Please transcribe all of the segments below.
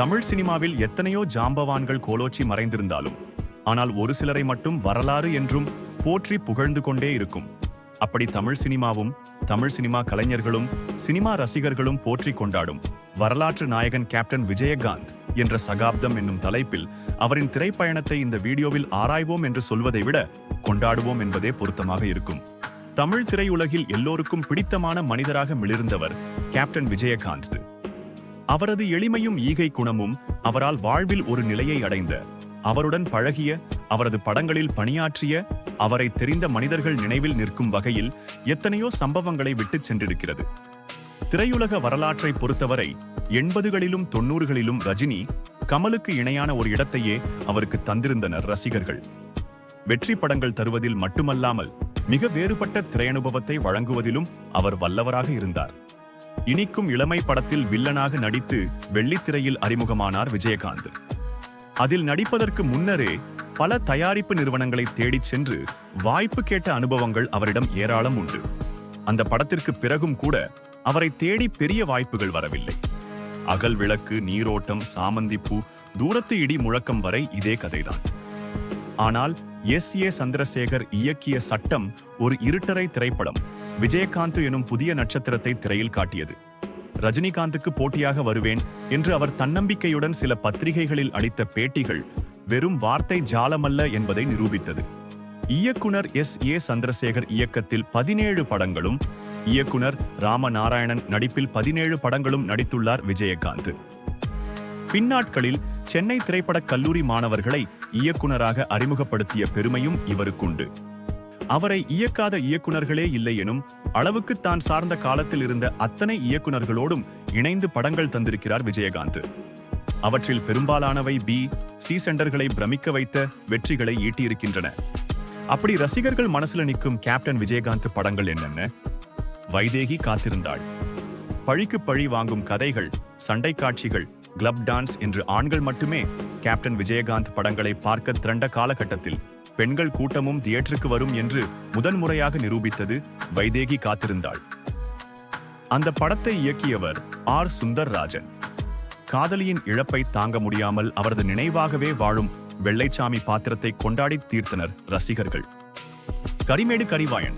தமிழ் சினிமாவில் எத்தனையோ ஜாம்பவான்கள் கோலோச்சி மறைந்திருந்தாலும் ஆனால் ஒரு சிலரை மட்டும் வரலாறு என்றும் போற்றி புகழ்ந்து கொண்டே இருக்கும். அப்படி தமிழ் சினிமாவும் தமிழ் சினிமா கலைஞர்களும் சினிமா ரசிகர்களும் போற்றி கொண்டாடும் வரலாற்று நாயகன் கேப்டன் விஜயகாந்த் என்ற சகாப்தம் என்னும் தலைப்பில் அவரின் திரைப்பயணத்தை இந்த வீடியோவில் ஆராய்வோம் என்று சொல்வதை விட கொண்டாடுவோம் என்பதே பொருத்தமாக இருக்கும். தமிழ் திரையுலகில் எல்லோருக்கும் பிடித்தமான மனிதராக மிளிர்ந்தவர் கேப்டன் விஜயகாந்த். அவரது எளிமையும் ஈகை குணமும் அவரால் வாழ்வில் ஒரு நிலையை அடைந்த அவருடன் பழகிய அவரது படங்களில் பணியாற்றிய அவரை தெரிந்த மனிதர்கள் நினைவில் நிற்கும் வகையில் எத்தனையோ சம்பவங்களை விட்டுச் சென்றிருக்கிறது. திரையுலக வரலாற்றை பொறுத்தவரை எண்பதுகளிலும் தொண்ணூறுகளிலும் ரஜினி கமலுக்கு இணையான ஒரு இடத்தையே அவருக்கு தந்திருந்தனர் ரசிகர்கள். வெற்றி படங்கள் தருவதில் மட்டுமல்லாமல் மிக வேறுபட்ட திரையனுபவத்தை வழங்குவதிலும் அவர் வல்லவராக இருந்தார். இனிக்கும் இளமை படத்தில் வில்லனாக நடித்து வெள்ளித்திரையில் அறிமுகமானார் விஜயகாந்த். அதில் நடிப்பதற்கு முன்னரே பல தயாரிப்பு நிறுவனங்களை தேடிச் சென்று வாய்ப்பு கேட்ட அனுபவங்கள் அவரிடம் ஏராளம் உண்டு. அந்த படத்திற்கு பிறகும் கூட அவரை தேடி பெரிய வாய்ப்புகள் வரவில்லை. அகல் விளக்கு நீரோட்டம் சாமந்திப்பூ தூரத்து இடி முழக்கம் வரை இதே கதைதான். ஆனால் எஸ் ஏ சந்திரசேகர் இயக்கிய சட்டம் ஒரு இருட்டரை திரைப்படம். விஜயகாந்த் எனும் புதிய நட்சத்திரத்தை திரையில் காட்டியது. ரஜினிகாந்துக்கு போட்டியாக வருவேன் என்று அவர் தன்னம்பிக்கையுடன் சில பத்திரிகைகளில் அளித்த பேட்டிகள் வெறும் வார்த்தை ஜாலமல்ல என்பதை நிரூபித்தது. இயக்குனர் எஸ். ஏ. சந்திரசேகர் இயக்கத்தில் பதினேழு படங்களும் இயக்குனர் ராமநாராயணன் நடிப்பில் பதினேழு படங்களும் நடித்துள்ளார் விஜயகாந்த். பின்னாட்களில் சென்னை திரைப்படக் கல்லூரி மாணவர்களை இயக்குனராக அறிமுகப்படுத்திய பெருமையும் இவருக்குண்டு. அவரை இயக்காத இயக்குனர்களே இல்லை எனும் அளவுக்கு தான் சார்ந்த காலத்தில் இருந்த அத்தனை இயக்குனர்களோடும் இணைந்து படங்கள் தந்திருக்கிறார் விஜயகாந்த். அவற்றில் பெரும்பாலானவை பி சி சென்டர்களை பிரமிக்க வைத்த வெற்றிகளை ஈட்டியிருக்கின்றன. அப்படி ரசிகர்கள் மனசுல நிற்கும் கேப்டன் விஜயகாந்த் படங்கள் என்னென்ன? வைதேகி காத்திருந்தாள். பழிக்கு பழி வாங்கும் கதைகள் சண்டை காட்சிகள் கிளப் டான்ஸ் என்று ஆண்கள் மட்டுமே கேப்டன் விஜயகாந்த் படங்களை பார்க்க திரண்ட காலகட்டத்தில் பெண்கள் கூட்டமும் தியேட்டருக்கு வரும் என்று முதன்முறையாக நிரூபித்தது வைதேகி காத்திருந்தாள். அந்த படத்தை இயக்கியவர் ஆர். சுந்தர் ராஜன் காதலியின் இழப்பை தாங்க முடியாமல் அவரது நினைவாகவே வாழும் வெள்ளைச்சாமி பாத்திரத்தை கொண்டாடி தீர்த்தனர் ரசிகர்கள். கரிமேடு கரிவாயன்.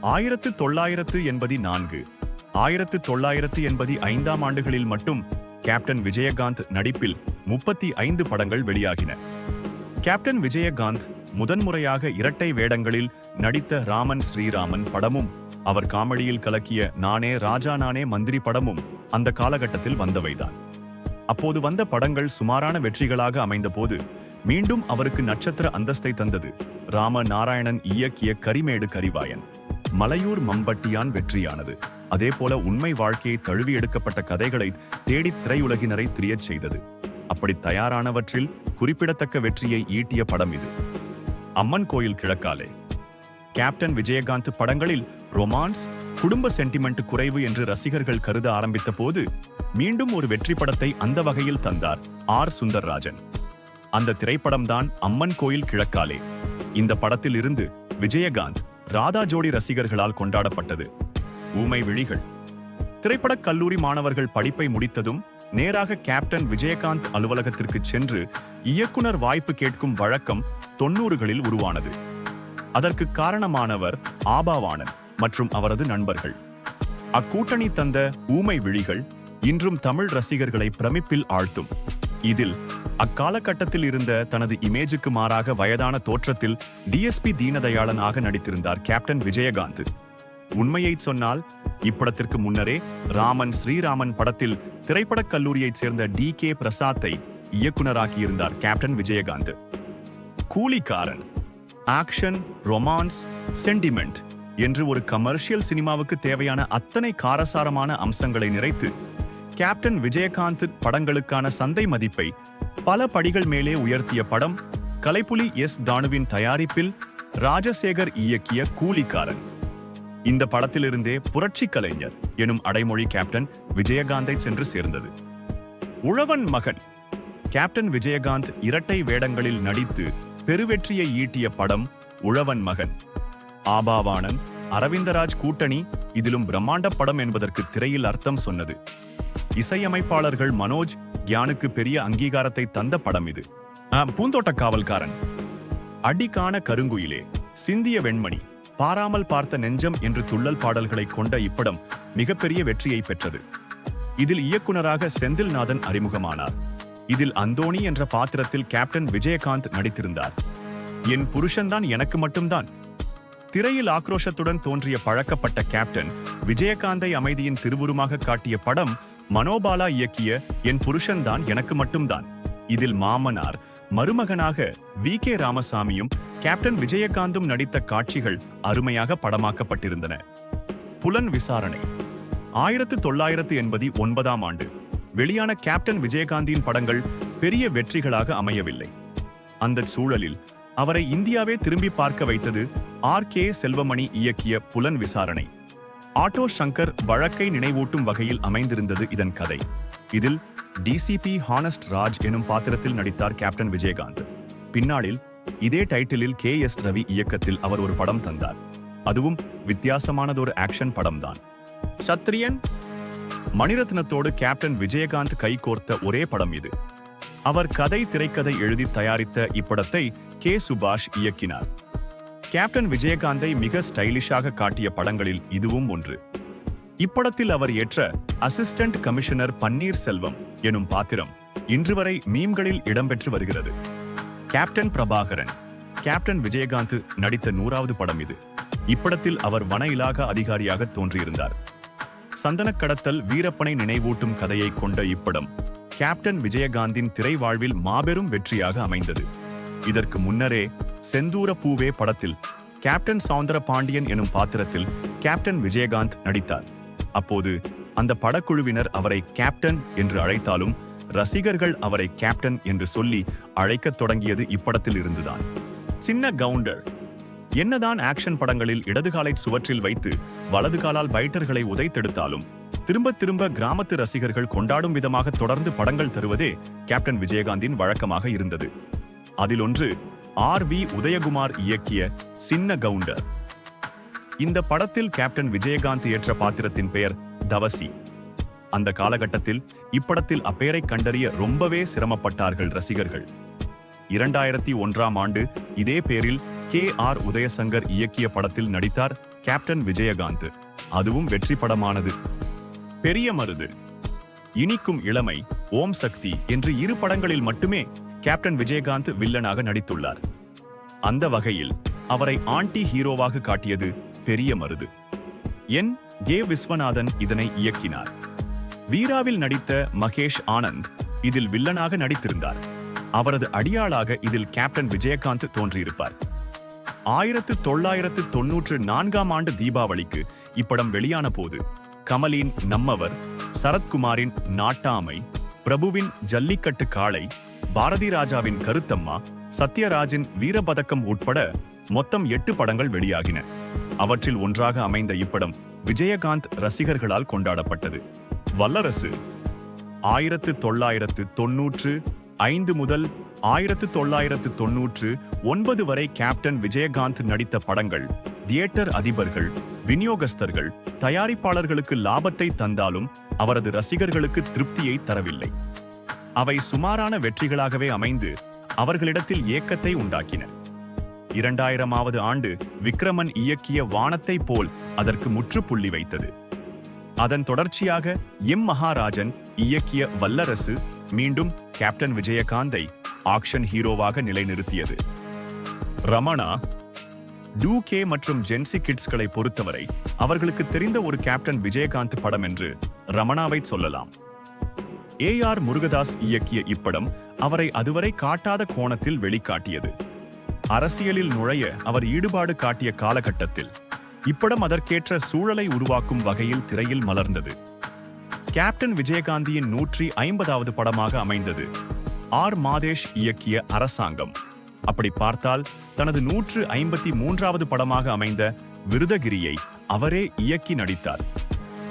ஆயிரத்து தொள்ளாயிரத்து எண்பதி நான்கு. ஆயிரத்து தொள்ளாயிரத்து எண்பதி ஐந்தாம் ஆண்டுகளில் மட்டும் கேப்டன் விஜயகாந்த் நடிப்பில் முப்பத்தி ஐந்து படங்கள் வெளியாகின. கேப்டன் விஜயகாந்த் முதன்முறையாக இரட்டை வேடங்களில் நடித்த ராமன் ஸ்ரீராமன் படமும் அவர் காமெடியில் கலக்கிய நானே ராஜா நானே மந்திரி படமும் அந்த காலகட்டத்தில் வந்தவைதான். அப்போது வந்த படங்கள் சுமாரான வெற்றிகளாக அமைந்தபோது மீண்டும் அவருக்கு நட்சத்திர அந்தஸ்தை தந்தது ராம நாராயணன் இயக்கிய கரிமேடு கரிவாயன். மலையூர் மம்பட்டியான் வெற்றியானது. அதே போல உண்மை வாழ்க்கையை தழுவி எடுக்கப்பட்ட கதைகளை தேடி திரையுலகினரை திரியச் செய்தது. அப்படி தயாரானவற்றில் குறிப்பிடத்தக்க வெற்றியை ஈட்டிய படம் இது. அம்மன் கோயில் கிழக்காலே. கேப்டன் விஜயகாந்த் படங்களில் ரொமான்ஸ் குடும்ப சென்டிமெண்ட் குறைவு என்று ரசிகர்கள் கருத ஆரம்பித்த போது மீண்டும் ஒரு வெற்றி படத்தை அந்த வகையில் தந்தார் ஆர். சுந்தர்ராஜன். அந்த திரைப்படம்தான் அம்மன் கோயில் கிழக்காலே. இந்த படத்தில் இருந்து விஜயகாந்த் ராதா ஜோடி ரசிகர்களால் கொண்டாடப்பட்டது. ஊமை விழிகள் திரைப்படக் கல்லூரி மாணவர்கள் படிப்பை முடித்ததும் நேராக கேப்டன் விஜயகாந்த் அலுவலகத்திற்கு சென்று இயக்குனர் வாய்ப்பு கேட்கும் வழக்கம் தொன்னூறுகளில் உருவானது. அதற்கு காரணமானவர் ஆபாவானன் மற்றும் அவரது நண்பர்கள். அக்கூட்டணி தந்த ஊமை விழிகள் இன்றும் தமிழ் ரசிகர்களை பிரமிப்பில் ஆழ்த்தும். இதில் அக்காலகட்டத்தில் இருந்த தனது இமேஜுக்கு மாறாக வயதான தோற்றத்தில் டிஎஸ்பி தீனதயாளனாக நடித்திருந்தார் கேப்டன் விஜயகாந்த். உண்மையை சொன்னால் இப்படத்திற்கு முன்னரே ராமன் ஸ்ரீராமன் படத்தில் திரைப்படக் கல்லூரியைச் சேர்ந்த டி கே பிரசாத்தை இயக்குனராக்கியிருந்தார் captain Vijayakanth. Koolikkaran action romance sentiment என்று ஒரு கமர்ஷியல் சினிமாவுக்கு தேவையான அத்தனை காரசாரமான அம்சங்களை நிறைத்து கேப்டன் விஜயகாந்த் படங்களுக்கான சந்தை மதிப்பை பல படிகள் மேலே உயர்த்திய படம் கலைப்புலி எஸ் தானுவின் தயாரிப்பில் ராஜசேகர் இயக்கிய கூலிக்காரன். இந்த படத்திலிருந்தே புரட்சி கலைஞர் எனும் அடைமொழி கேப்டன் விஜயகாந்தை சென்று சேர்ந்தது. உழவன் மகன் கேப்டன் விஜயகாந்த் இரட்டை வேடங்களில் நடித்து பெருவெற்றியை ஈட்டிய படம் உழவன் மகன். ஆபாவானன் அரவிந்தராஜ் கூட்டணி இதிலும் பிரம்மாண்ட படம் என்பதற்கு திரையில் அர்த்தம் சொன்னது. இசையமைப்பாளர்கள் மனோஜ் கியானுக்கு பெரிய அங்கீகாரத்தை தந்த படம் இது. பூந்தோட்ட காவல்காரன். அடிக்கான கருங்குயிலே சிந்திய வெண்மணி. பாராமல் பார்த்த நெஞ்சம் என்று துள்ளல் பாடல்களை கொண்ட இப்படம் மிகப்பெரிய வெற்றியை பெற்றது. இதில் இயக்குனராக செந்தில்நாதன் அறிமுகமானார். இதில் அந்தோணி என்ற பாத்திரத்தில் கேப்டன் விஜயகாந்த் நடித்திருந்தார். என் புருஷன்தான் எனக்கு மட்டும்தான். திரையில் ஆக்ரோஷத்துடன் தோன்றிய பழக்கப்பட்ட கேப்டன் விஜயகாந்தை அமைதியின் திருவுருமாக காட்டிய படம் மனோபாலா இயக்கிய என் புருஷன்தான் எனக்கு மட்டும்தான். இதில் மாமனார் மருமகனாக வி கே ராமசாமியும் கேப்டன் விஜயகாந்தும் நடித்த காட்சிகள் அருமையாக படமாக்கப்பட்டிருந்தன. புலன் விசாரணை. ஆயிரத்து தொள்ளாயிரத்து எண்பத்தி ஒன்பதாம் ஆண்டு. வெளியான கேப்டன் விஜயகாந்தின் படங்கள் பெரிய வெற்றிகளாக அமையவில்லை. அந்த சூழலில் அவரை இந்தியாவே திரும்பி பார்க்க வைத்தது ஆர். கே. செல்வமணி இயக்கிய புலன் விசாரணை. ஆட்டோ சங்கர் வழக்கை நினைவூட்டும் வகையில் அமைந்திருந்தது இதன் கதை. இதில் டிசிபி ஹானஸ்ட் ராஜ் எனும் பாத்திரத்தில் நடித்தார் கேப்டன் விஜயகாந்த். பின்னாளில் இதே டைட்டிலில் கே எஸ் ரவி இயக்கத்தில் அவர் ஒரு படம் தந்தார். அதுவும் வித்தியாசமானதொரு ஆக்ஷன் படம்தான். சத்ரியன்? மணிரத்னத்தோடு கேப்டன் விஜயகாந்த் கைகோர்த்த ஒரே படம் இது. அவர் கதை திரைக்கதை எழுதி தயாரித்த இப்படத்தை கே சுபாஷ் இயக்கினார். கேப்டன் விஜயகாந்தை மிக ஸ்டைலிஷாக காட்டிய படங்களில் இதுவும் ஒன்று. இப்படத்தில் அவர் ஏற்ற அசிஸ்டன்ட் கமிஷனர் பன்னீர் செல்வம் எனும் பாத்திரம் இன்று வரை மீம்களில் இடம்பெற்று வருகிறது. கேப்டன் பிரபாகரன். கேப்டன் விஜயகாந்த் நடித்த நூறாவது படம் இது. இப்படத்தில் அவர் வன இலாகா அதிகாரியாக தோன்றியிருந்தார். சந்தன கடத்தல் வீரப்பனை நினைவூட்டும் கதையை கொண்ட இப்படம் கேப்டன் விஜயகாந்தின் திரை வாழ்வில் மாபெரும் வெற்றியாக அமைந்தது. இதற்கு முன்னரே செந்தூர பூவே படத்தில் கேப்டன் சவுந்தர பாண்டியன் எனும் பாத்திரத்தில் கேப்டன் விஜயகாந்த் நடித்தார். அப்போது அந்த படக்குழுவினர் அவரை கேப்டன் என்று அழைத்தாலும் ரசிகர்கள் அவரை கேப்டன் என்று சொல்லி அழைக்கத் தொடங்கியது இப்படத்தில் இருந்துதான். சின்ன கவுண்டர். என்னதான் ஆக்ஷன் படங்களில் இடது காலை சுவற்றில் வைத்து வலது காலால் பைட்டர்களை உதைத்தெடுத்தாலும் திரும்ப திரும்ப கிராமத்து ரசிகர்கள் கொண்டாடும் விதமாக தொடர்ந்து படங்கள் தருவதே கேப்டன் விஜயகாந்தின் வழக்கமாக இருந்தது. அதில் ஒன்று ஆர் வி உதயகுமார் இயக்கிய சின்ன கவுண்டர். இந்த படத்தில் கேப்டன் விஜயகாந்த் ஏற்ற பாத்திரத்தின் பெயர் தவசி. அந்த காலகட்டத்தில் இப்படத்தில் அப்பெயரை கண்டறிய ரொம்பவே சிரமப்பட்டார்கள் ரசிகர்கள். இரண்டாயிரத்தி ஒன்றாம் ஆண்டு இதே பேரில் கே ஆர் உதயசங்கர் இயக்கிய படத்தில் நடித்தார் கேப்டன் விஜயகாந்த். அதுவும் வெற்றி படமானது. பெரிய மருது. இனிக்கும் இளமை ஓம் சக்தி என்று இரு படங்களில் மட்டுமே கேப்டன் விஜயகாந்த் வில்லனாக நடித்துள்ளார். அந்த வகையில் அவரை ஆண்டி ஹீரோவாக காட்டியது பெரிய மருது. என் கே விஸ்வநாதன் இதனை இயக்கினார். வீராவில் நடித்த மகேஷ் ஆனந்த் இதில் வில்லனாக நடித்திருந்தார். அவரது அடியாளாக இதில் கேப்டன் விஜயகாந்த் தோன்றியிருப்பார். ஆயிரத்து தொள்ளாயிரத்து தொன்னூற்று நான்காம் ஆண்டு தீபாவளிக்கு இப்படம் வெளியான போது கமலின் நம்மவர் சரத்குமாரின் நாட்டாமை பிரபுவின் ஜல்லிக்கட்டு காளை பாரதி ராஜாவின் கருத்தம்மா சத்யராஜின் வீரபதக்கம் உட்பட மொத்தம் எட்டு படங்கள் வெளியாகின. அவற்றில் ஒன்றாக அமைந்த இப்படம் விஜயகாந்த் ரசிகர்களால் கொண்டாடப்பட்டது. வல்லரசு. ஆயிரத்து தொள்ளாயிரத்து தொன்னூற்று ஐந்து முதல் ஆயிரத்து தொள்ளாயிரத்து தொன்னூற்று ஒன்பது வரை கேப்டன் விஜயகாந்த் நடித்த படங்கள் தியேட்டர் அதிபர்கள் விநியோகஸ்தர்கள் தயாரிப்பாளர்களுக்கு லாபத்தை தந்தாலும் அவரது ரசிகர்களுக்கு திருப்தியை தரவில்லை. அவை சுமாரான வெற்றிகளாகவே அமைந்து அவர்களிடத்தில் ஏக்கத்தை உண்டாக்கின. இரண்டாயிரமாவது ஆண்டு விக்ரமன் இயக்கிய வானத்தை போல் அதற்கு முற்றுப்புள்ளி வைத்தது. அதன் தொடர்ச்சியாக எம் மகாராஜன் இயக்கிய வல்லரசு மீண்டும் கேப்டன் விஜயகாந்தை ஆக்ஷன் ஹீரோவாக நிலைநிறுத்தியது. ரமணா டூ கே மற்றும் ஜென்சி கிட்ஸ்களை பொறுத்தவரை அவர்களுக்கு தெரிந்த ஒரு கேப்டன் விஜயகாந்த் படம் என்று ரமணாவை சொல்லலாம். ஏ ஆர் முருகதாஸ் இயக்கிய இப்படம் அவரை அதுவரை காட்டாத கோணத்தில் வெளிக்காட்டியது. அரசியலில் நுழைய அவர் ஈடுபாடு காட்டிய காலகட்டத்தில் இப்படம் அதற்கேற்ற சூழலை உருவாக்கும் வகையில் திரையில் மலர்ந்தது. கேப்டன் விஜயகாந்தியின் நூற்றி ஐம்பதாவது படமாக அமைந்தது. ஆர். மாதேஷ் இயக்கிய அரசாங்கம். அப்படி பார்த்தால் தனது நூற்று ஐம்பத்தி மூன்றாவது படமாக அமைந்த விருதகிரியை அவரே இயக்கி நடித்தார்.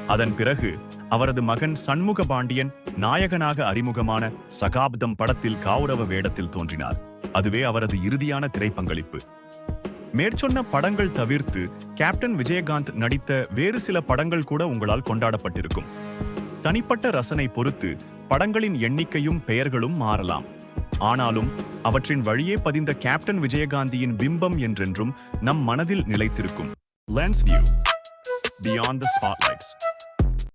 அதன் பிறகு அவரது மகன் சண்முக பாண்டியன் நாயகனாக அறிமுகமான சகாப்தம் படத்தில் கௌரவ வேடத்தில் தோன்றினார். அதுவே அவரது இறுதியான திரைப்பங்களிப்பு. மேற்சொன்ன படங்கள் தவிர்த்து கேப்டன் விஜயகாந்த் நடித்த வேறு சில படங்கள் கூட உங்களால் கொண்டாடப்பட்டிருக்கும். தனிப்பட்ட ரசனை பொறுத்து படங்களின் எண்ணிக்கையும் பெயர்களும் மாறலாம். ஆனாலும் அவற்றின் வழியே பதிந்த கேப்டன் விஜயகாந்தியின் பிம்பம் என்றென்றும் நம் மனதில் நிலைத்திருக்கும். Lens view beyond the spotlights